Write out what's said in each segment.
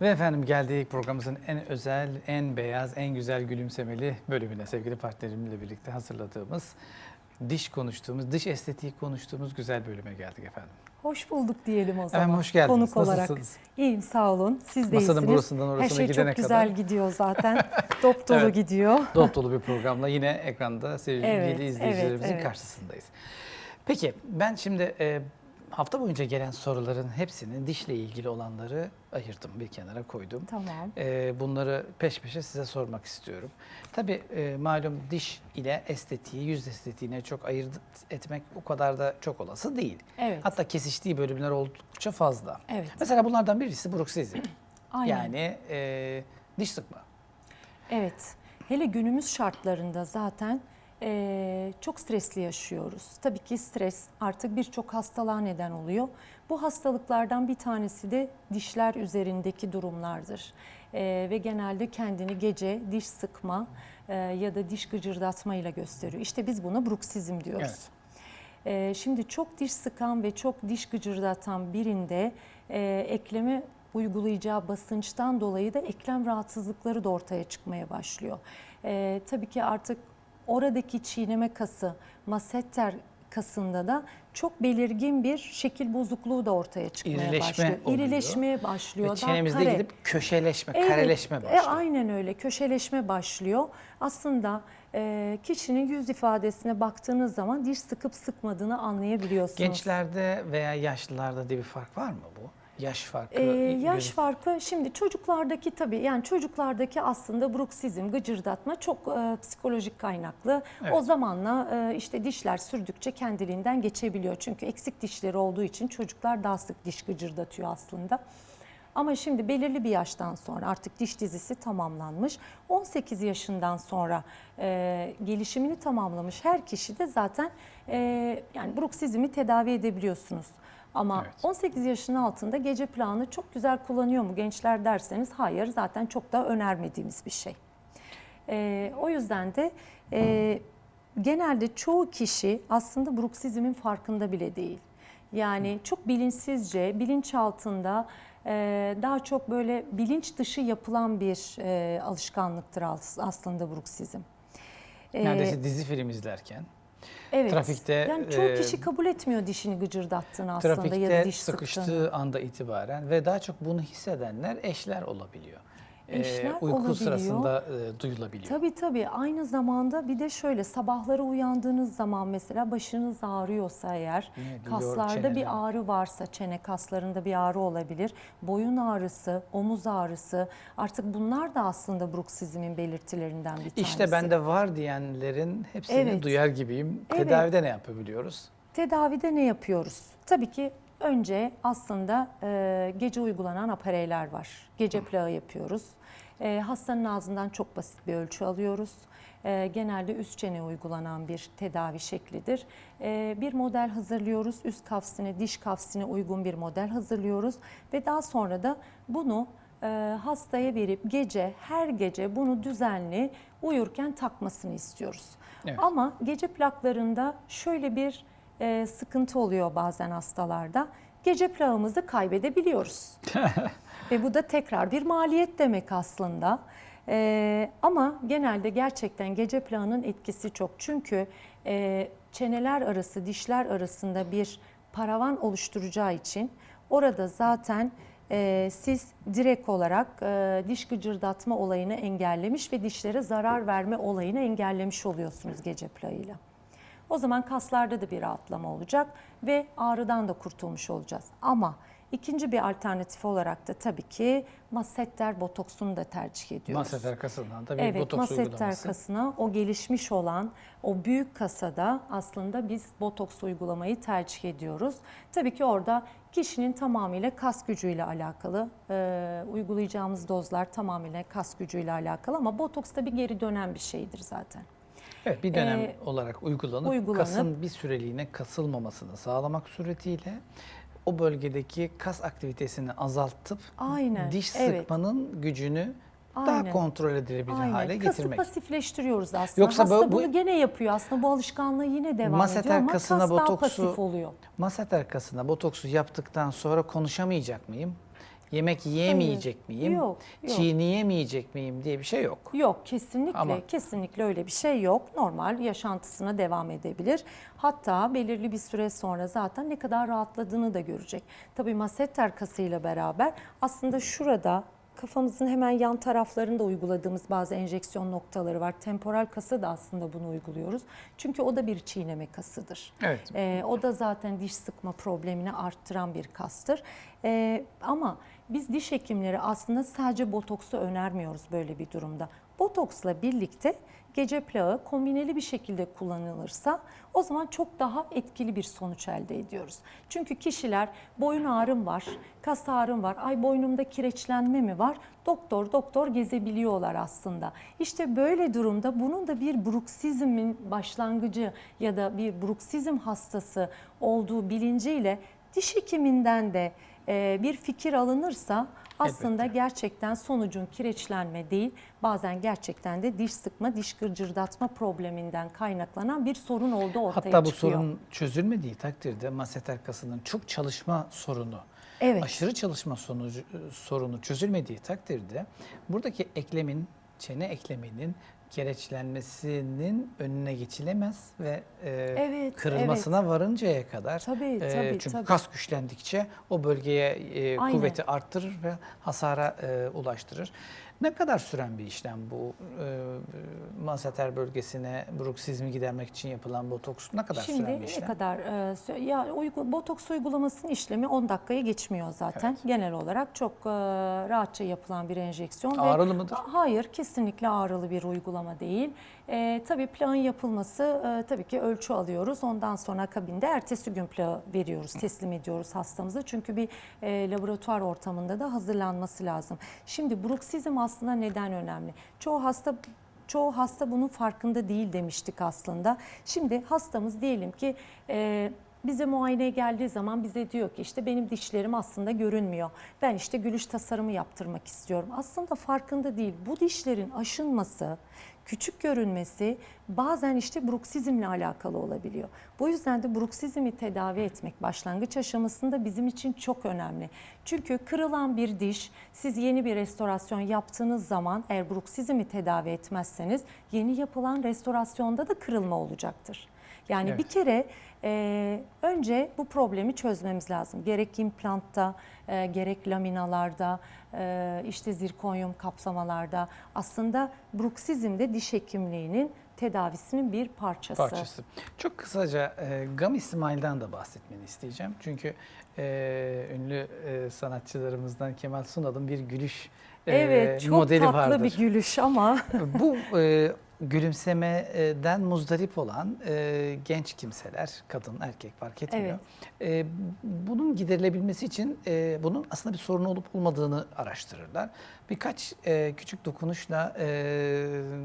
Ve efendim geldik programımızın en özel, en beyaz, en güzel gülümsemeli bölümüne sevgili partnerimle birlikte hazırladığımız, diş konuştuğumuz, diş estetiği konuştuğumuz güzel bölüme geldik efendim. Hoş bulduk diyelim o zaman. Efendim hoş geldiniz. Konuk olarak. Nasılsınız? İyiyim sağ olun. Siz de Masanın iyisiniz. burasından orasına Her şey gidene çok güzel kadar. gidiyor zaten. Dop dolu Evet. gidiyor. Dop dolu bir programla yine ekranda sevgili Evet, izleyicilerimizin evet, evet. karşısındayız. Peki ben şimdi e, hafta boyunca gelen soruların hepsini dişle ilgili olanları ayırdım, bir kenara koydum. Tamam. E, bunları peş peşe size sormak istiyorum. Tabii e, malum diş ile estetiği, yüz estetiğine çok ayırt etmek o kadar da çok olası değil. Evet. Hatta kesiştiği bölümler oldukça fazla. Evet. Mesela bunlardan birisi bruksizm. Aynen. Yani e, diş sıkma. Evet. Hele günümüz şartlarında zaten eee, çok stresli yaşıyoruz. Tabii ki stres artık birçok hastalığa neden oluyor. Bu hastalıklardan bir tanesi de dişler üzerindeki durumlardır. Eee, ve genelde kendini gece diş sıkma eee, ya da diş gıcırdatma ile gösteriyor. İşte biz buna bruksizm diyoruz. Evet. Ee, şimdi çok diş sıkan ve çok diş gıcırdatan birinde e, ekleme uygulayacağı basınçtan dolayı da eklem rahatsızlıkları da ortaya çıkmaya başlıyor. Ee, tabii ki artık oradaki çiğneme kası, masseter kasında da çok belirgin bir şekil bozukluğu da ortaya çıkmaya İrileşme başlıyor. oluyor. İrileşmeye başlıyor. Ve çenemizde kare. gidip köşeleşme, Evet, kareleşme e, başlıyor. aynen öyle. Köşeleşme başlıyor. Aslında e, kişinin yüz ifadesine baktığınız zaman diş sıkıp sıkmadığını anlayabiliyorsunuz. Gençlerde veya yaşlılarda diye bir fark var mı bu? Yaş farkı. Ee, yaş göz- farkı şimdi çocuklardaki tabii yani çocuklardaki aslında bruksizm, gıcırdatma çok e, psikolojik kaynaklı. Evet. O zamanla e, işte dişler sürdükçe kendiliğinden geçebiliyor. Çünkü eksik dişleri olduğu için çocuklar daha sık diş gıcırdatıyor aslında. Ama şimdi belirli bir yaştan sonra artık diş dizisi tamamlanmış. 18 yaşından sonra e, gelişimini tamamlamış her kişi de zaten e, yani bruksizmi tedavi edebiliyorsunuz. Ama Evet. 18 yaşının altında gece planı çok güzel kullanıyor mu gençler derseniz hayır zaten çok da önermediğimiz bir şey. Ee, o yüzden de e, genelde çoğu kişi aslında bruksizmin farkında bile değil. Yani çok bilinçsizce, bilinç altında e, daha çok böyle bilinç dışı yapılan bir e, alışkanlıktır as- aslında bruksizm. Ee, Neredeyse dizi film izlerken evet. trafikte, yani çoğu e, kişi kabul etmiyor dişini gıcırdattığını aslında ya da diş sıktığını. sıkıştığı anda itibaren ve daha çok bunu hissedenler eşler olabiliyor. Eşler uyku olabiliyor. sırasında e, duyulabiliyor. Tabii tabii aynı zamanda bir de şöyle sabahları uyandığınız zaman mesela başınız ağrıyorsa eğer Evet, kaslarda çeneler. bir ağrı varsa çene kaslarında bir ağrı olabilir. Boyun ağrısı, omuz ağrısı artık bunlar da aslında bruksizmin belirtilerinden bir tanesi. İşte bende var diyenlerin hepsini Evet. duyar gibiyim. Evet. Tedavide ne yapabiliyoruz? Tedavide ne yapıyoruz? Tabii ki önce aslında e, gece uygulanan apareyler var. Gece plağı yapıyoruz. E, hastanın ağzından çok basit bir ölçü alıyoruz. E, genelde üst çene uygulanan bir tedavi şeklidir. E, bir model hazırlıyoruz. Üst kafsine, diş kafsine uygun bir model hazırlıyoruz. Ve daha sonra da bunu e, hastaya verip gece, her gece bunu düzenli uyurken takmasını istiyoruz. Evet. Ama gece plaklarında şöyle bir e, sıkıntı oluyor bazen hastalarda. Gece plağımızı kaybedebiliyoruz. Ve bu da tekrar bir maliyet demek aslında. E, ama genelde gerçekten gece plağının etkisi çok. Çünkü e, çeneler arası, dişler arasında bir paravan oluşturacağı için orada zaten e, siz direkt olarak e, diş gıcırdatma olayını engellemiş ve dişlere zarar verme olayını engellemiş oluyorsunuz gece plağıyla. O zaman kaslarda da bir rahatlama olacak ve ağrıdan da kurtulmuş olacağız. Ama ikinci bir alternatif olarak da tabii ki masseter botoksunu da tercih ediyoruz. Masseter kasından da bir Evet, botoks masseter uygulaması. kasına o gelişmiş olan o büyük kasada aslında biz botoks uygulamayı tercih ediyoruz. Tabii ki orada kişinin tamamıyla kas gücüyle alakalı, e, uygulayacağımız dozlar tamamıyla kas gücüyle alakalı ama botoks da bir geri dönen bir şeydir zaten. Evet bir dönem Ee, olarak uygulanıp, uygulanıp- kasın bir süreliğine kasılmamasını sağlamak suretiyle o bölgedeki kas aktivitesini azaltıp Aynen, diş evet. sıkmanın gücünü daha Aynen. kontrol edilebilir Aynen. hale Kası getirmek. pasifleştiriyoruz aslında. Yoksa Hasta bu- bunu gene yapıyor aslında bu alışkanlığı yine devam Masseter ediyor ama kasına kas botoksu- pasif oluyor. Masseter kasına botoksu yaptıktan sonra konuşamayacak mıyım? Yemek yiyemeyecek miyim? Yok, yok. Çiğneyemeyecek miyim diye bir şey yok. Yok kesinlikle Ama- kesinlikle öyle bir şey yok. Normal yaşantısına devam edebilir. Hatta belirli bir süre sonra zaten ne kadar rahatladığını da görecek. Tabii masseter kasıyla beraber aslında şurada kafamızın hemen yan taraflarında uyguladığımız bazı enjeksiyon noktaları var. Temporal kası da aslında bunu uyguluyoruz. Çünkü o da bir çiğneme kasıdır. Evet. Ee, o da zaten diş sıkma problemini arttıran bir kastır. Ee, ama biz diş hekimleri aslında sadece botoksu önermiyoruz böyle bir durumda. Botoksla birlikte gece plağı kombineli bir şekilde kullanılırsa o zaman çok daha etkili bir sonuç elde ediyoruz. Çünkü kişiler boyun ağrım var, kas ağrım var, ay boynumda kireçlenme mi var? Doktor doktor gezebiliyorlar aslında. İşte böyle durumda bunun da bir bruksizmin başlangıcı ya da bir bruksizm hastası olduğu bilinciyle diş hekiminden de bir fikir alınırsa aslında gerçekten sonucun kireçlenme değil bazen gerçekten de diş sıkma, diş gırcırdatma probleminden kaynaklanan bir sorun olduğu ortaya Hatta bu çıkıyor. sorun çözülmediği takdirde masseter kasının çok çalışma sorunu, Evet. aşırı çalışma sonucu, sorunu çözülmediği takdirde buradaki eklemin, çene ekleminin gereçlenmesinin önüne geçilemez ve e, Evet, kırılmasına varıncaya kadar. Tabii, e, tabii, çünkü tabii. kas güçlendikçe o bölgeye e, Aynen. kuvveti arttırır ve hasara e, ulaştırır. Ne kadar süren bir işlem bu? E, masseter bölgesine bruksizmi gidermek için yapılan botoks ne kadar süren bir Şimdi işlem? ne kadar e, ya uygu, botoks uygulamasının işlemi 10 dakikayı geçmiyor zaten. Genel olarak çok e, rahatça yapılan bir enjeksiyon. ve- Ağrılı mıdır? Hayır, kesinlikle ağrılı bir uygulama değil. E, tabii plağın yapılması e, tabii ki ölçü alıyoruz. Ondan sonra akabinde ertesi gün plağı veriyoruz, teslim ediyoruz hastamıza. Çünkü bir e, laboratuvar ortamında da hazırlanması lazım. Şimdi bruksizm aslında neden önemli? Çoğu hasta Çoğu hasta bunun farkında değil demiştik aslında. Şimdi hastamız diyelim ki e, bize muayeneye geldiği zaman bize diyor ki işte benim dişlerim aslında görünmüyor. Ben işte gülüş tasarımı yaptırmak istiyorum. Aslında farkında değil. Bu dişlerin aşınması, küçük görünmesi bazen işte bruksizmle alakalı olabiliyor. Bu yüzden de bruksizmi tedavi etmek başlangıç aşamasında bizim için çok önemli. Çünkü kırılan bir diş siz yeni bir restorasyon yaptığınız zaman eğer bruksizmi tedavi etmezseniz yeni yapılan restorasyonda da kırılma olacaktır. Yani Evet. bir kere e, önce bu problemi çözmemiz lazım. Gerek implantta, e, gerek laminalarda, e, işte zirkonyum kaplamalarda. Aslında bruksizm de diş hekimliğinin tedavisinin bir parçası. parçası. Çok kısaca e, Gam İsmail'den de bahsetmeni isteyeceğim. Çünkü e, ünlü e, sanatçılarımızdan Kemal Sunal'ın bir gülüş e, Evet, çok modeli tatlı vardır. bir gülüş ama Bu e, gülümsemeden muzdarip olan e, genç kimseler, kadın, erkek fark etmiyor. E, bunun giderilebilmesi için e, bunun aslında bir sorun olup olmadığını araştırırlar. Birkaç e, küçük dokunuşla e,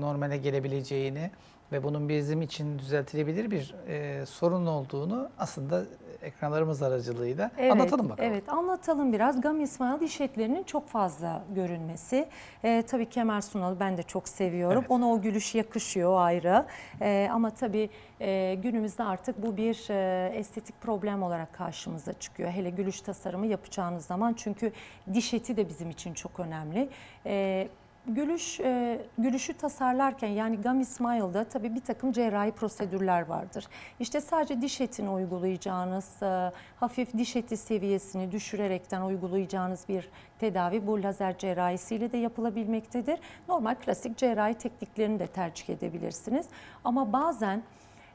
normale gelebileceğini ve bunun bizim için düzeltilebilir bir e, sorun olduğunu aslında ekranlarımız aracılığıyla Evet, anlatalım bakalım. Evet anlatalım biraz. Gam İsmail diş etlerinin çok fazla görünmesi. Ee, tabii Kemal Sunal'ı ben de çok seviyorum. Evet. Ona o gülüş yakışıyor ayrı. Ee, ama tabii e, günümüzde artık bu bir e, estetik problem olarak karşımıza çıkıyor. Hele gülüş tasarımı yapacağınız zaman çünkü diş eti de bizim için çok önemli. Ee, Gülüş, e, gülüşü tasarlarken yani Gummy Smile'da tabii bir takım cerrahi prosedürler vardır. İşte sadece diş etini uygulayacağınız, e, hafif diş eti seviyesini düşürerekten uygulayacağınız bir tedavi bu lazer cerrahisiyle de yapılabilmektedir. Normal klasik cerrahi tekniklerini de tercih edebilirsiniz. Ama bazen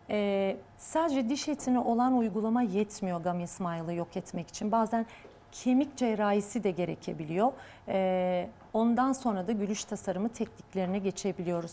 e, sadece diş etine olan uygulama yetmiyor Gummy Smile'ı yok etmek için. Bazen kemik cerrahisi de gerekebiliyor. Ee, ondan sonra da gülüş tasarımı tekniklerine geçebiliyoruz.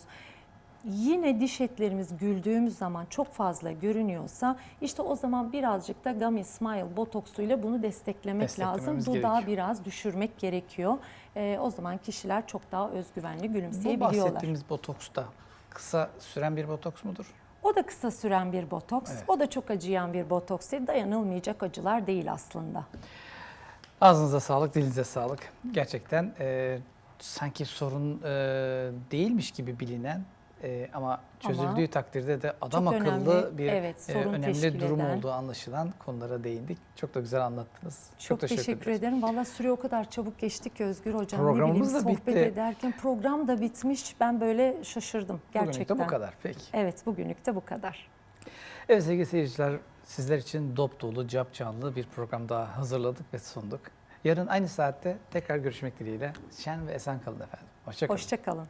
Yine diş etlerimiz güldüğümüz zaman çok fazla görünüyorsa işte o zaman birazcık da Gummy Smile botoksuyla bunu desteklemek lazım. Dudağı gerekiyor. biraz düşürmek gerekiyor. Ee, o zaman kişiler çok daha özgüvenli Bu gülümseyebiliyorlar. bahsettiğimiz botoks da kısa süren bir botoks mudur? O da kısa süren bir botoks. Evet. O da çok acıyan bir botoks değil. Dayanılmayacak acılar değil aslında. Ağzınıza sağlık, dilinize sağlık. Gerçekten e, sanki sorun e, değilmiş gibi bilinen E, ama çözüldüğü takdirde de adam Çok akıllı önemli, bir evet, e, sorun önemli teşkil durum eden. olduğu anlaşılan konulara değindik. Çok da güzel anlattınız. Çok, teşekkür, ederiz. ederim. Valla süre o kadar çabuk geçti ki Özgür Hocam. Programımız ne da bileyim sohbet bitti. ederken program da bitmiş. Ben böyle şaşırdım gerçekten. Bugünlük de bu kadar. Peki. Evet bugünlük de bu kadar. Evet sevgili seyirciler sizler için dop dolu, cap canlı bir program daha hazırladık ve sunduk. Yarın aynı saatte tekrar görüşmek dileğiyle. Şen ve esen kalın efendim. Hoşçakalın. Hoşçakalın.